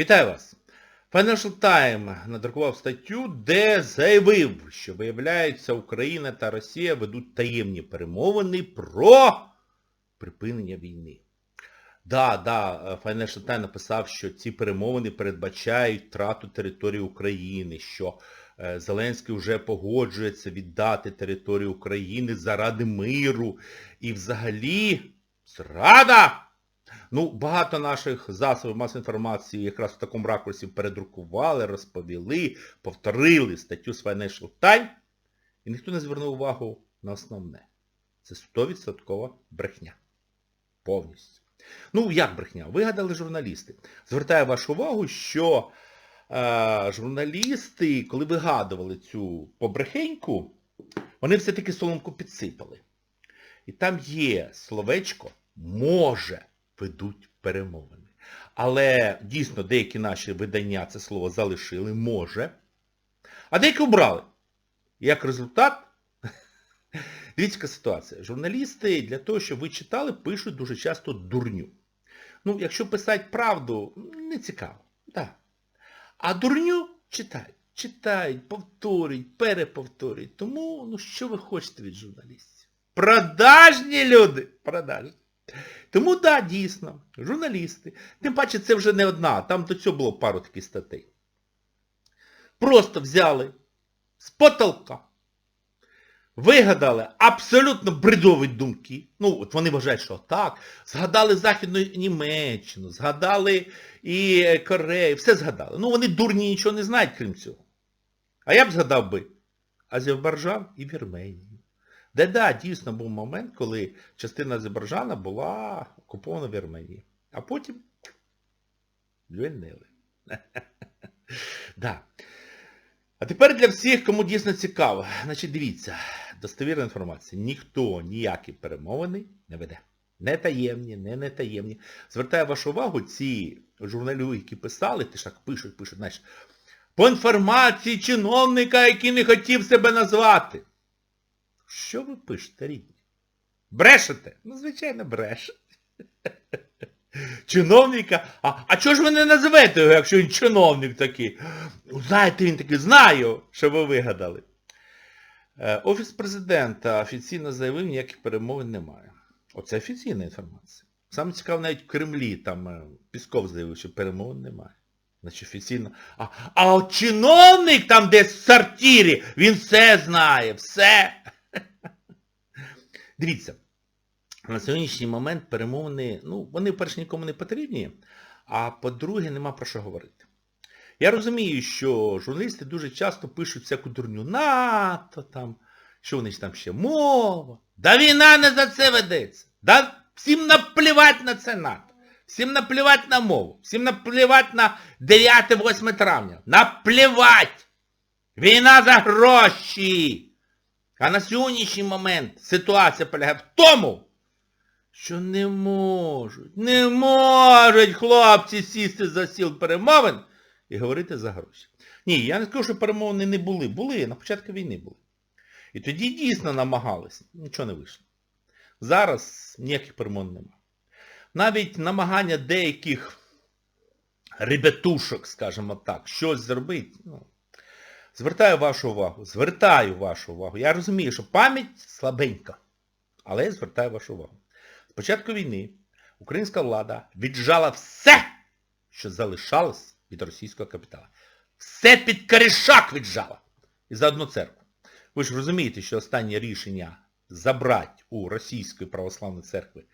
Вітаю вас! Financial Times надрукував статтю, де заявив, що, виявляється, Україна та Росія ведуть таємні перемовини про припинення війни. Да, да, Financial Times написав, що ці перемовини передбачають втрату території України, що е, Зеленський вже погоджується віддати територію України заради миру. І взагалі зрада! Ну, багато наших засобів масової інформації якраз в такому ракурсі передрукували, розповіли, повторили статтю з Financial Times, і ніхто не звернув увагу на основне. Це 100% брехня. Повністю. Ну, як брехня? Вигадали журналісти. Звертаю вашу увагу, що е, журналісти, коли вигадували цю побрехеньку, вони все-таки соломку підсипали. І там є словечко може ведуть перемовини. Але дійсно деякі наші видання це слово залишили, може. А деякі обрали. Як результат, дивіться ситуація. Журналісти для того, щоб ви читали, пишуть дуже часто дурню. Ну, якщо писати правду, не цікаво. Да. А дурню читають. Читають, повторюють, переповторюють. Тому, ну що ви хочете від журналістів? Продажні люди! Продажні. Тому так, да, дійсно, журналісти. Тим паче це вже не одна, там до цього було пару таких статей. Просто взяли з потолка, вигадали абсолютно бредові думки. Ну, от вони вважають, що так. Згадали Західну Німеччину, згадали і Корею, все згадали. Ну, вони дурні нічого не знають, крім цього. А я б згадав би Азербайджан і Вірменію. Де, да, дійсно був момент, коли частина Азербайджана була окупована в Вірменії. А потім звільнили. да. А тепер для всіх, кому дійсно цікаво. Значить, дивіться, достовірна інформація. Ніхто ніякі перемовини не веде. Не таємні, не не таємні. Звертаю вашу увагу, ці журналюги, які писали, ти ж так пишуть, пишуть, знаєш, по інформації чиновника, який не хотів себе назвати. Що ви пишете, рідні? Брешете? Ну, звичайно, брешете. Чиновника. А а чого ж ви не називете його, якщо він чиновник такий? Ну, знаєте, він такий, знаю, що ви вигадали. Е, Офіс президента офіційно заявив, ніяких перемовин немає. Оце офіційна інформація. Саме цікаво, навіть в Кремлі, там е, Пісков заявив, що перемовин немає. Значить офіційно. А, а от чиновник там десь в сортирі, він все знає, все. Дивіться, на сьогоднішній момент перемовини, ну, вони, перш нікому не потрібні, а по-друге, нема про що говорити. Я розумію, що журналісти дуже часто пишуть всяку дурню НАТО, там, що вони ж там ще мова. Да війна не за це ведеться. Да всім наплівати на це НАТО. Всім наплівати на мову. Всім наплівати на 9-8 травня. Наплівати! Війна за гроші! А на сьогоднішній момент ситуація полягає в тому, що не можуть, не можуть хлопці сісти за стіл перемовин і говорити за гроші. Ні, я не скажу, що перемовини не були. Були, на початку війни були. І тоді дійсно намагалися. Нічого не вийшло. Зараз ніяких перемовин немає. Навіть намагання деяких ребятушок, скажімо так, щось зробити, ну, Звертаю вашу увагу, звертаю вашу увагу. Я розумію, що пам'ять слабенька, але я звертаю вашу увагу. З початку війни українська влада віджала все, що залишалось від російського капіталу. Все під корішак віджала. І за одну церкву. Ви ж розумієте, що останнє рішення забрати у Російської православної церкви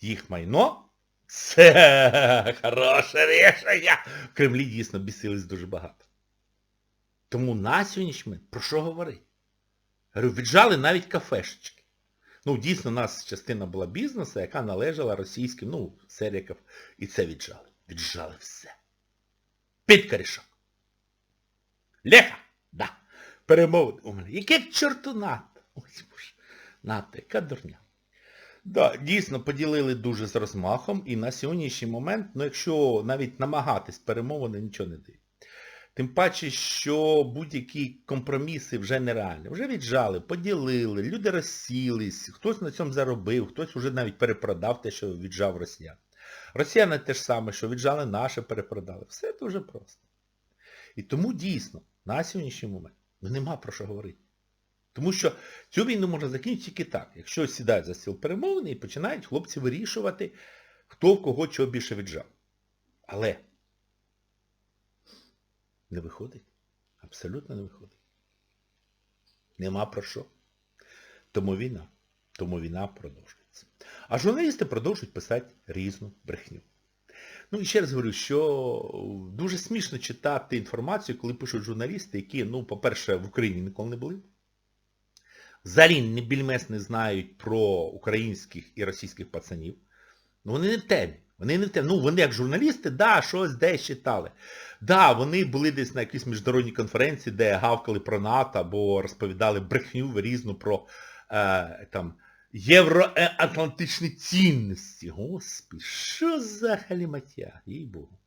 їх майно, це хороше рішення. В Кремлі дійсно бісились дуже багато. Тому на сьогоднішній момент про що говорити? Говорю, віджали навіть кафешечки. Ну, дійсно, у нас частина була бізнесу, яка належала російським, ну, серіків, і це віджали. Віджали все. Під корішок. Леха! Да. Перемовини. У мене. Яке чорту НАТО? Ось боже. НАТО, яка дурня. Да, дійсно, поділили дуже з розмахом, і на сьогоднішній момент, ну якщо навіть намагатись перемовини, нічого не дають. Тим паче, що будь-які компроміси вже нереальні. Вже віджали, поділили, люди розсілись, хтось на цьому заробив, хтось вже навіть перепродав те, що віджав росіян. Росіяни те ж саме, що віджали наше, перепродали. Все дуже просто. І тому дійсно, на сьогоднішній момент, ну нема про що говорити. Тому що цю війну можна закінчити тільки так, якщо сідають за стіл перемовини і починають хлопці вирішувати, хто в кого чого більше віджав. Але не виходить. Абсолютно не виходить. Нема про що. Тому війна. Тому війна продовжується. А журналісти продовжують писати різну брехню. Ну і ще раз говорю, що дуже смішно читати інформацію, коли пишуть журналісти, які, ну, по-перше, в Україні ніколи не були. Взагалі не більмес не знають про українських і російських пацанів. Ну вони не в темі. Вони не темі. Ну, вони як журналісти, да, щось десь читали. Да, вони були десь на якійсь міжнародній конференції, де гавкали про НАТО або розповідали брехню різну про е, там, євроатлантичні цінності. Господи, що за халіматя, їй Богу.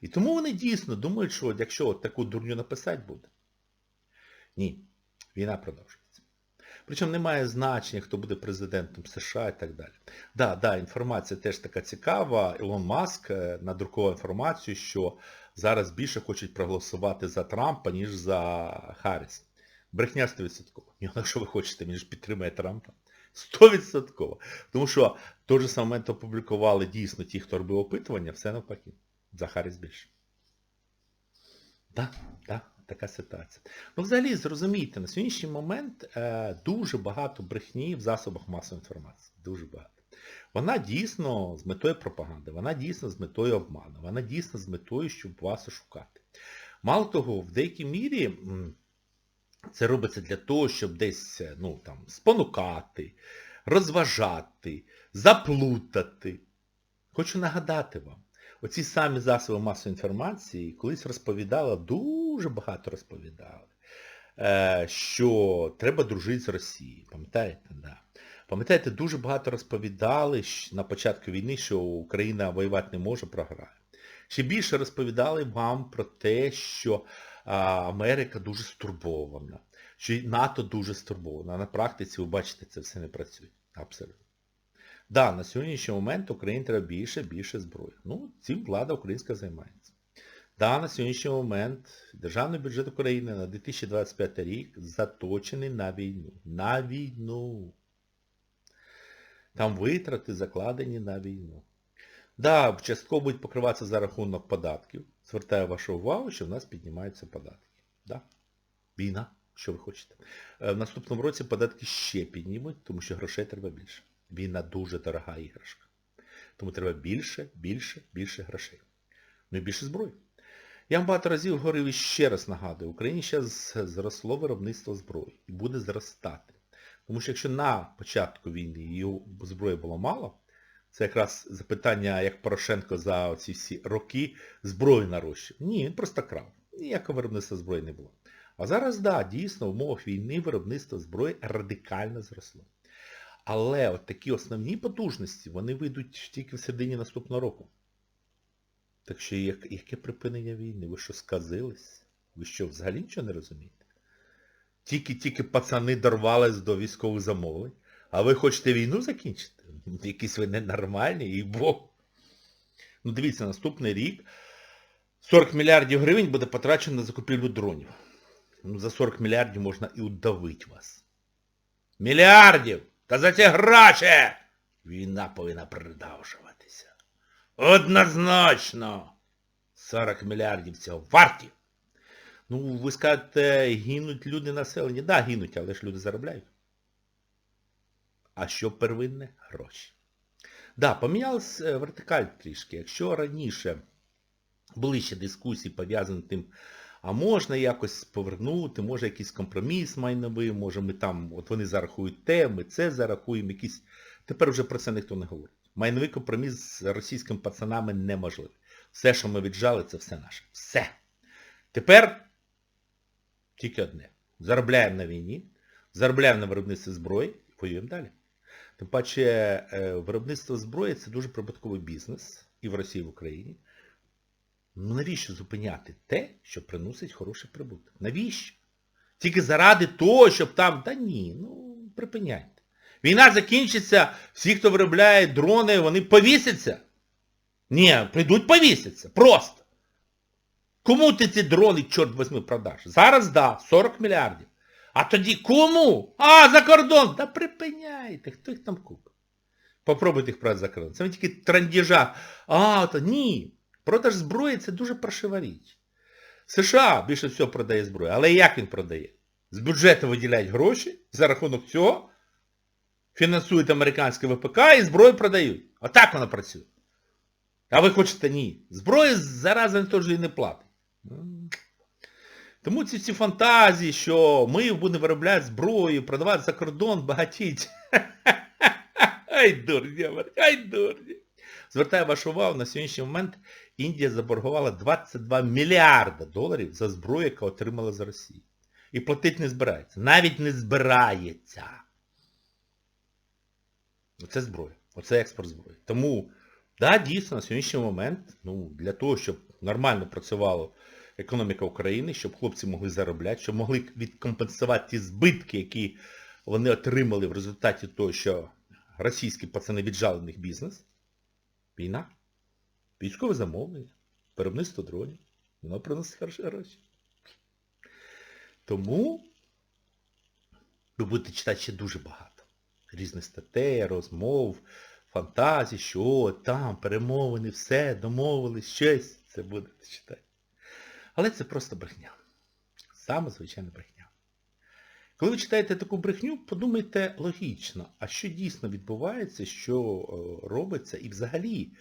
І тому вони дійсно думають, що якщо от таку дурню написати буде. Ні, війна продовжується. Причому немає значення, хто буде президентом США і так далі. Да, да, інформація теж така цікава. Ілон Маск е, надрукував інформацію, що зараз більше хочуть проголосувати за Трампа, ніж за Харріс. Брехня 100%. Ні, ну ви хочете, він ж підтримує Трампа. 100%. Тому що в той же самий момент опублікували дійсно ті, хто робив опитування, все навпаки. За Харріс більше. Так, так, така ситуація. Ну, взагалі, зрозумійте, на сьогоднішній момент е, дуже багато брехні в засобах масової інформації. Дуже багато. Вона дійсно з метою пропаганди, вона дійсно з метою обману, вона дійсно з метою, щоб вас ошукати. Мало того, в деякій мірі це робиться для того, щоб десь е, ну, там, спонукати, розважати, заплутати. Хочу нагадати вам, оці самі засоби масової інформації колись розповідали, дуже багато розповідали, е, що треба дружити з Росією. Пам'ятаєте? Да. Пам'ятаєте, дуже багато розповідали на початку війни, що Україна воювати не може, програє. Ще більше розповідали вам про те, що Америка дуже стурбована, що НАТО дуже стурбована. На практиці, ви бачите, це все не працює. Абсолютно. Да, на сьогоднішній момент Україні треба більше, більше зброї. Ну, цим влада українська займається. Да, на сьогоднішній момент державний бюджет України на 2025 рік заточений на війну. На війну. Там витрати закладені на війну. Да, частково будуть покриватися за рахунок податків. Звертаю вашу увагу, що в нас піднімаються податки. Да? Війна, що ви хочете. Е, В наступному році податки ще піднімуть, тому що грошей треба більше. Війна дуже дорога іграшка. Тому треба більше, більше, більше грошей. Ну і більше зброї. Я вам багато разів говорив і ще раз нагадую, в Україні зараз зросло виробництво зброї і буде зростати. Тому що якщо на початку війни її зброї було мало, це якраз запитання, як Порошенко за ці всі роки зброю нарощив. Ні, він просто крав. Ніякого виробництва зброї не було. А зараз, да, дійсно, в умовах війни виробництво зброї радикально зросло. Але от такі основні потужності, вони вийдуть тільки в середині наступного року. Так що як, яке припинення війни? Ви що, сказились? Ви що, взагалі нічого не розумієте? Тільки-тільки пацани дорвались до військових замовлень, а ви хочете війну закінчити? Якісь ви ненормальні, і Бог. Ну дивіться, наступний рік 40 мільярдів гривень буде потрачено на закупівлю дронів. Ну, за 40 мільярдів можна і удавити вас. Мільярдів! Та за ці гроші! Війна повинна продовжуватися. Однозначно! 40 мільярдів цього варті. Ну, ви скажете, гинуть люди населення. Так, да, гинуть, але ж люди заробляють. А що первинне? Гроші. Так, да, помінялась е, вертикаль трішки. Якщо раніше були ще дискусії пов'язані тим, а можна якось повернути, може якийсь компроміс майновий, може ми там, от вони зарахують те, ми це зарахуємо, якісь... Тепер вже про це ніхто не говорить. Майновий компроміс з російськими пацанами неможливий. Все, що ми віджали, це все наше. Все. Тепер тільки одне. Заробляємо на війні, заробляємо на виробництві зброї і воюємо далі. Тим паче е, виробництво зброї це дуже прибутковий бізнес і в Росії, і в Україні. Ну навіщо зупиняти те, що приносить хороший прибуток? Навіщо? Тільки заради того, щоб там... Та ні, ну припиняйте. Війна закінчиться, всі, хто виробляє дрони, вони повісяться. Ні, прийдуть повісяться. Просто. Кому ти ці дрони, чорт возьми, продаш? Зараз да, 40 мільярдів. А тоді кому? А, за кордон! Та припиняйте, хто їх там купить? Попробуйте їх продати за кордон. Це ви тільки трандіжа. А, то ні. Продаж зброї це дуже паршива річ. США більше всього продає зброю. Але як він продає? З бюджету виділяють гроші, за рахунок цього фінансують американське ВПК і зброю продають. Отак воно працює. А ви хочете ні. Зброї зараза ніхто ж і не платить. Тому ці всі фантазії, що ми будемо виробляти зброю, продавати за кордон, багатіть. Ай, дурні, ай, дурні. Звертаю вашу увагу, на сьогоднішній момент Індія заборгувала 22 мільярда доларів за зброю, яку отримала з Росії. І платити не збирається. Навіть не збирається. Оце зброя. Оце експорт зброї. Тому, да, дійсно, на сьогоднішній момент, ну, для того, щоб нормально працювала економіка України, щоб хлопці могли заробляти, щоб могли відкомпенсувати ті збитки, які вони отримали в результаті того, що російські пацани віджали в них бізнес. Війна. Військове замовлення. Виробництво дронів. Воно приносить хороші гроші. Тому ви будете читати ще дуже багато. Різних статей, розмов, фантазій, що о, там, перемовини, все, домовились, щось. Це будете читати. Але це просто брехня. Саме звичайна брехня. Коли ви читаєте таку брехню, подумайте логічно, а що дійсно відбувається, що е, робиться і взагалі,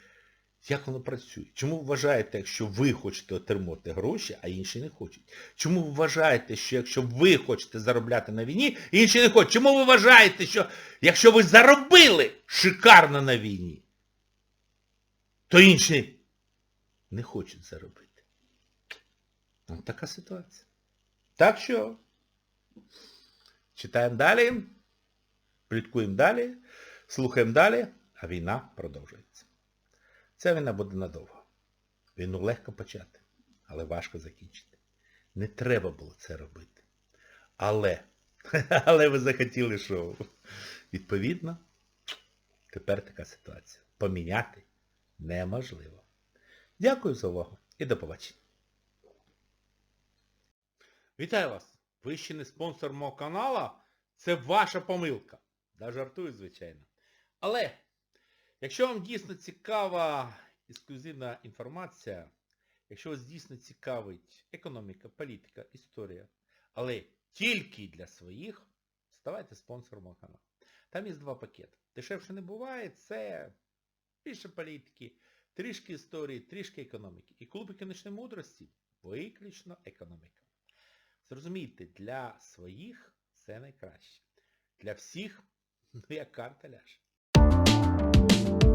як воно працює? Чому ви вважаєте, якщо ви хочете отримувати гроші, а інші не хочуть? Чому ви вважаєте, що якщо ви хочете заробляти на війні, інші не хочуть? Чому ви вважаєте, що якщо ви заробили шикарно на війні, то інші не хочуть заробити? Ось така ситуація. Так що, читаємо далі, пліткуємо далі, слухаємо далі, а війна продовжується. Ця війна буде надовго. Війну легко почати, але важко закінчити. Не треба було це робити. Але, але ви захотіли шоу. Відповідно, тепер така ситуація. Поміняти неможливо. Дякую за увагу і до побачення. Вітаю вас! Ви ще не спонсор мого канала? Це ваша помилка. Да жартую, звичайно. Але, якщо вам дійсно цікава ексклюзивна інформація, якщо вас дійсно цікавить економіка, політика, історія, але тільки для своїх, ставайте спонсором мого каналу. Там є два пакети. Дешевше не буває, це більше політики, трішки історії, трішки економіки. І клуб економічної мудрості виключно економіка. Зрозумійте, для своїх це найкраще. Для всіх, ну як карта ляже.